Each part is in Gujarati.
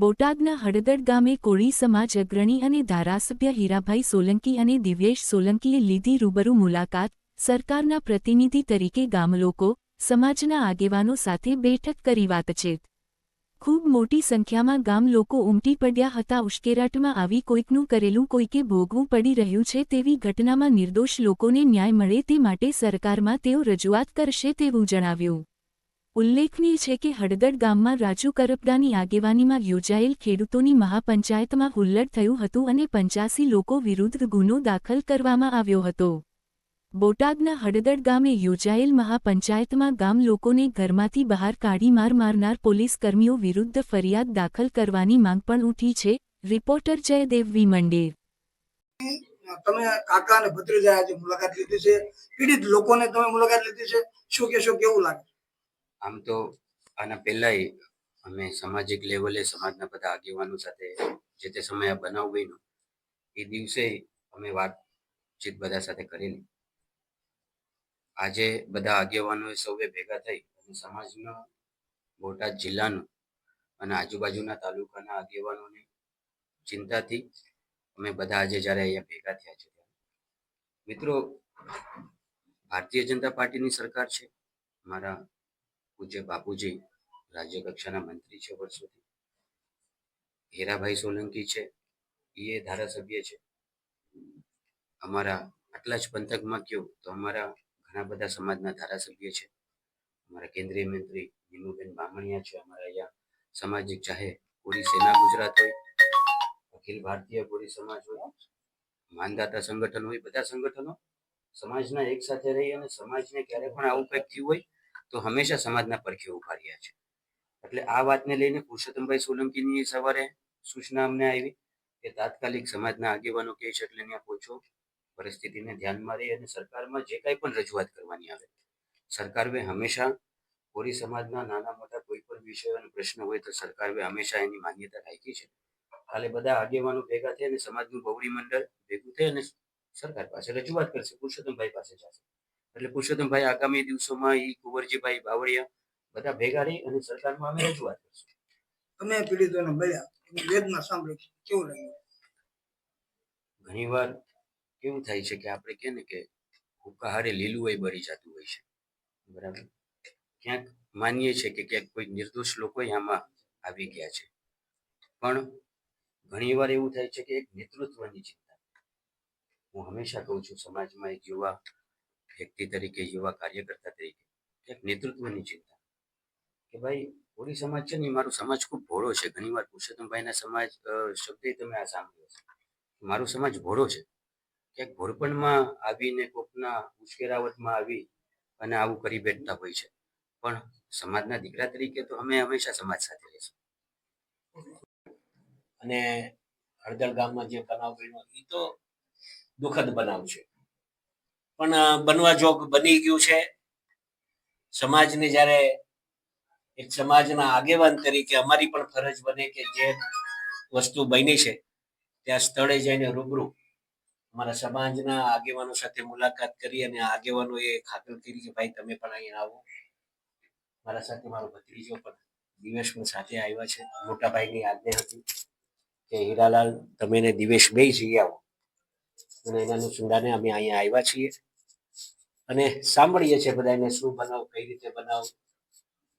બોટાદના હળદડ ગામે કોળી સમાજ અગ્રણી અને ધારાસભ્ય હીરાભાઈ સોલંકી અને દિવ્યેશ સોલંકીએ લીધી રૂબરૂ મુલાકાત સરકારના પ્રતિનિધિ તરીકે ગામલોકો, સમાજના આગેવાનો સાથે બેઠક કરી વાતચીત. ખૂબ મોટી સંખ્યામાં ગામ લોકો ઉમટી પડ્યા હતા. ઉશ્કેરાટમાં આવી કોઈકનું કરેલું કોઈકે ભોગવું પડી રહ્યું છે તેવી ઘટનામાં નિર્દોષ લોકોને ન્યાય મળે તે માટે સરકારમાં તેઓ રજૂઆત કરશે તેવું જણાવ્યું. ઉલ્લેખનીય છે કે હળદડ ગામમાં રાજુ કરપડાની આગેવાનીમાં યોજાયેલ ખેડૂતોની મહાપંચાયતમાં હુલ્લડ થયું હતું અને પંચાસી લોકો વિરુદ્ધ ગુનો દાખલ કરવામાં આવ્યો હતો. બોટાદના હળદડ ગામે યોજાયેલ મહાપંચાયતમાં ગામ લોકોને ઘરમાંથી બહાર કાઢી માર મારનાર પોલીસકર્મીઓ વિરુદ્ધ ફરિયાદ દાખલ કરવાની માંગ પણ ઉઠી છે, રિપોર્ટર જયદેવ વી. મંડેર. તમે કાકા અને ભત્રીજા આજે મુલાકાત લીધી છે. પીડિત લોકોને તમે મુલાકાત લીધી છે. શું કેશો કેવું લાગે? આમ તો આના પહેલાંય અમે સામાજિક લેવલે સમાજના બધા આગેવાનો સાથે જે તે સમયે આ બનાવ બન્યો, એ દિવસે અમે વાતચીત બધા સાથે કરેલી. આજે બધા આગેવાનોએ સૌએ ભેગા થઈ અને સમાજનો બોટાદ જિલ્લાનો અને આજુબાજુના તાલુકાના આગેવાનોની ચિંતાથી અમે બધા આજે જ્યારે અહીંયા ભેગા થયા છે મિત્રો, ભારતીય જનતા પાર્ટીની સરકાર છે. મારા પૂજ્ય બાપુજી રાજ્ય કક્ષાના મંત્રી છે વર્ષોથી. હીરાભાઈ સોલંકી છે એ ધારાસભ્ય છે. અમારા આટલા જ પંથકમાં કહ્યું તો અમારા ઘણા બધા સમાજના ધારાસભ્ય છે. અમારા કેન્દ્રીય મંત્રી નીમુબેન બામણિયા છે, અમારા અહીંયા સામાજિક ચાહે પૂરી સેના ગુજરાત હોય, અખિલ ભારતીય પૂરી સમાજ હોય, માનદાતા સંગઠન હોય, બધા સંગઠનો સમાજના એક સાથે રહી અને સમાજને ક્યારે પણ આવું કંઈક થયું હોય તો હંમેશા સમાજના પડખે ઊભા રહ્યા છે. એટલે આ વાતને લઈને પુરુષોત્તમભાઈ સોલંકીની સવારે સૂચના અમને આવી કે તાત્કાલિક સમાજના આગેવાનો કહે છે એટલે ત્યાં પહોંચો, પરિસ્થિતિને ધ્યાનમાં રહી અને સરકારમાં જે કાંઈ પણ રજૂઆત કરવાની આવે. સરકારે હંમેશા, કોરી સમાજના નાના મોટા કોઈ પણ વિષય અને પ્રશ્ન હોય તો સરકારે હંમેશા એની માન્યતા રાખી છે. કાલે બધા આગેવાનો ભેગા થઈ અને સમાજનું બહુડી મંડળ ભેગું થઈ અને સરકાર પાસે રજૂઆત કરશે, પુરુષોત્તમભાઈ પાસે જશે. એટલે પુરુષોત્તમભાઈ આગામી દિવસોમાં એ કુંવરજીભાઈ બાવળિયા બધા ભેગા રહી અને સરકારમાં અમે રજૂઆત કરશું. તમે પીડિતોને મળ્યા વેદના સાંભળી કેવું લાગ્યું ઘણીવાર કેવું થાય છે કે આપણે કે ને કે હુકાહારે લીલું હોય બળી જતું હોય છે. બરાબર? ક્યાંક માનીએ છીએ કે ક્યાંક કોઈ નિર્દોષ લોકો આમાં આવી ગયા છે. પણ ઘણીવાર એવું થાય છે કે એક નેતૃત્વની ચિંતા. હું હંમેશા કહું છું સમાજમાં એક યુવા વ્યક્તિ તરીકે, યુવા કાર્યકર્તા તરીકે ક્યાંક નેતૃત્વની ચિંતા. કે ભાઈ કોળી સમાજ છે ને મારો સમાજ ખૂબ ભોળો છે. ઘણીવાર પુરુષોત્તમભાઈના સમાજ શબ્દ તમે આ સાંભળ્યો છે મારો સમાજ ભોળો છે. ક્યાંક ભોળપણમાં આવીને કોકના ઉશ્કેરાવટમાં આવી અને આવું કરી બેઠતા હોય છે. પણ સમાજના દીકરા તરીકે તો અમે હંમેશા સમાજ સાથે રહીશું. અને હળદર ગામમાં જે બનાવ બન્યો એ તો દુઃખદ બનાવ છે. પણ બનવા જોગ બની ગયું છે. સમાજને જ્યારે એક સમાજના આગેવાન તરીકે અમારી પણ ફરજ બને કે જે વસ્તુ બની છે, ત્યાં સ્થળે જઈને રૂબરૂ અમારા સમાજના આગેવાનો સાથે મુલાકાત કરી અને આગેવાનો એ ખાતર કરી કે, ભાઈ, તમે પણ અહીંયા આવો. મારા સાથે મારો ભત્રીજો પણ દિવેશ પણ સાથે આવ્યા છે. મોટાભાઈની આજ્ઞા હતી કે, હીરાલાલ, તમે દિવેશ બે જઈ આવો. અને એના અનુસંધાને અમે અહીંયા આવ્યા છીએ. અને સાંભળીએ છીએ બધાને શું બનાવ, કઈ રીતે બનાવ.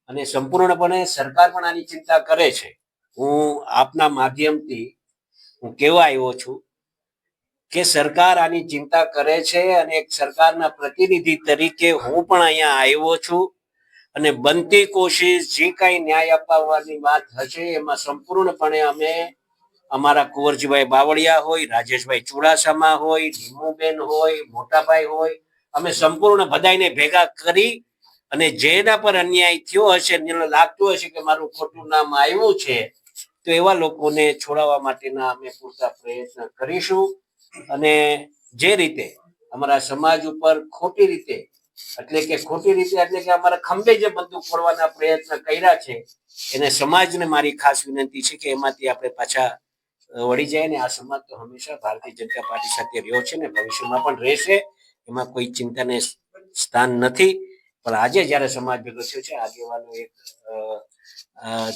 અને સંપૂર્ણપણે સરકાર પણ આની ચિંતા કરે છે. હું આપના માધ્યમથી હું કેવા આવ્યો છું કે સરકાર આની ચિંતા કરે છે અને એક સરકારના પ્રતિનિધિ તરીકે હું પણ અહીંયા આવ્યો છું. અને બનતી કોશિશ, જે કાંઈ ન્યાય અપાવવાની વાત હશે, એમાં સંપૂર્ણપણે અમે અમારા કુંવરજીભાઈ બાવળિયા હોય, રાજેશભાઈ ચુડાસામા હોય ધીમુબેન હોય, મોટાભાઈ હોય અમે સંપૂર્ણ બધાને ભેગા કરી અને જેના પર અન્યાય થયો હશે જેને લાગતું હશે કે મારું ખોટું નામ આવ્યું છે, તો એવા લોકોને છોડાવવા માટેના અમે પૂરતા પ્રયત્ન કરીશું. અને જે રીતે અમારા સમાજ ઉપર ખોટી રીતે, એટલે કે ખોટી રીતે એટલે કે અમારા ખંભે જે બંદૂક ફોડવાના પ્રયત્ન કર્યા છે, એને સમાજને મારી ખાસ વિનંતી છે કે એમાંથી આપણે પાછા વળી જાય ને આ સમાજ તો હંમેશા ભારતીય જનતા પાર્ટી સાથે રહ્યો છે ને ભવિષ્યમાં પણ રહેશે. એમાં કોઈ ચિંતાને સ્થાન નથી. પણ આજે જ્યારે સમાજ ભેગો થયો છે આગેવાનો એક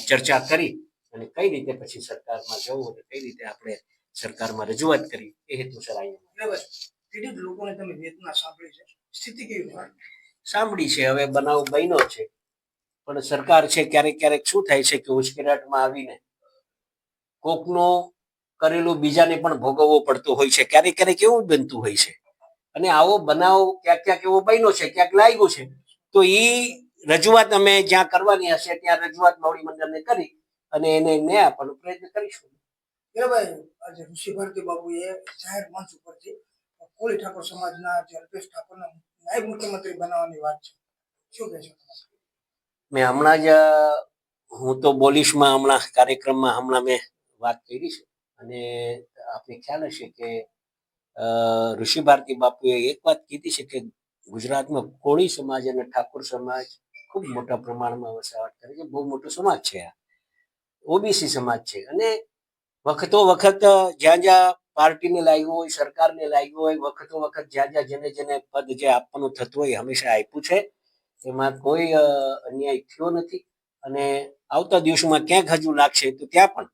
ચર્ચા કરી અને કઈ રીતે પછી સરકારમાં જવું અને કઈ રીતે આપણે સરકારમાં રજૂઆત કરી એ હેતુસર અહીંયા લોકોને તમે વેદના સાંભળી છે. સ્થિતિ કેવી સાંભળી છે હવે બનાવ બન્યો છે. પણ સરકાર છે ક્યારેક ક્યારેક શું થાય છે કે ઉશ્કેરાટમાં આવીને કોકનો કરેલું બીજાને પણ ભોગવવો પડતો હોય છે. ક્યારેક ક્યારેક એવું બનતું હોય છે. અને આવો બનાવ ક્યાંક ક્યાંક એવો બન્યો છે ક્યાંક લાગ્યું છે. તો એ રજૂઆત અમે જ્યાં કરવાની હશે ત્યાં રજૂઆત મોવડી મંડળને કરી અને એને ન્યાય આપવાનો પ્રયત્ન કરીશું. હીરાભાઈ આજે ઋષિ ભારતી બાબુએ જાહેર મંચ ઉપરથી કોળી ઠાકોર સમાજના જે અલ્પેશ ઠાકોરના નાયબ મુખ્યમંત્રી બનાવવાની વાત છે. શું કહેશો મેં હમણાં જ હું તો બોલીશમાં હમણાં કાર્યક્રમમાં હમણાં મેં વાત કરી છે. અને આપને ખ્યાલ હશે કે ઋષિ ભારતી બાપુએ એક વાત કીધી છે કે ગુજરાતમાં કોળી સમાજ અને ઠાકોર સમાજ ખૂબ મોટા પ્રમાણમાં વસાવટ કરે છે. બહુ મોટો સમાજ છે આ. ઓબીસી સમાજ છે. અને વખતો વખત જ્યાં જ્યાં પાર્ટીને લાગ્યું હોય, સરકારને લાગ્યું હોય, વખતો વખત જ્યાં જ્યાં જેને જેને પદ જે આપવાનું થતું હોય હંમેશા આપ્યું છે. એમાં કોઈ અન્યાય થયો નથી. અને આવતા દિવસોમાં ક્યાંક હજુ લાગશે તો ત્યાં પણ.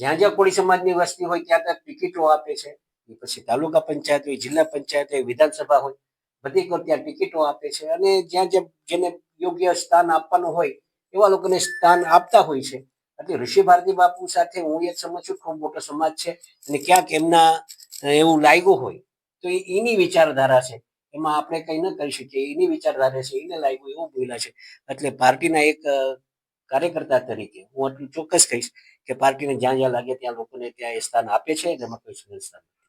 જ્યાં જ્યાં કોળી સમાજની વસ્તી હોય ત્યાં ત્યાં ટિકિટો આપે છે. એ પછી તાલુકા પંચાયત હોય, જિલ્લા પંચાયત હોય, વિધાનસભા હોય, બધી ત્યાં ટિકિટો આપે છે અને જ્યાં જ્યાં જેને યોગ્ય સ્થાન આપવાનું હોય, એવા લોકોને સ્થાન આપતા હોય છે. એટલે ઋષિ ભારતી બાપુ સાથે હું એ સમજું છું, ખૂબ મોટો સમાજ છે અને ક્યાંક એમના એવું લાગ્યું હોય, તો એ એની વિચારધારા છે. એમાં આપણે કંઈ ન કરી શકીએ, એની વિચારધારા છે, એને લાગ્યું એવું બોલ્યા છે. એટલે પાર્ટીના એક કાર્યકર્તા તરીકે હું આટલું ચોક્કસ કહીશ કે પાર્ટીને જ્યાં જ્યાં લાગે ત્યાં લોકોને ત્યાં એ સ્થાન આપે છે એમાં કોઈ સુનિશ્ચિત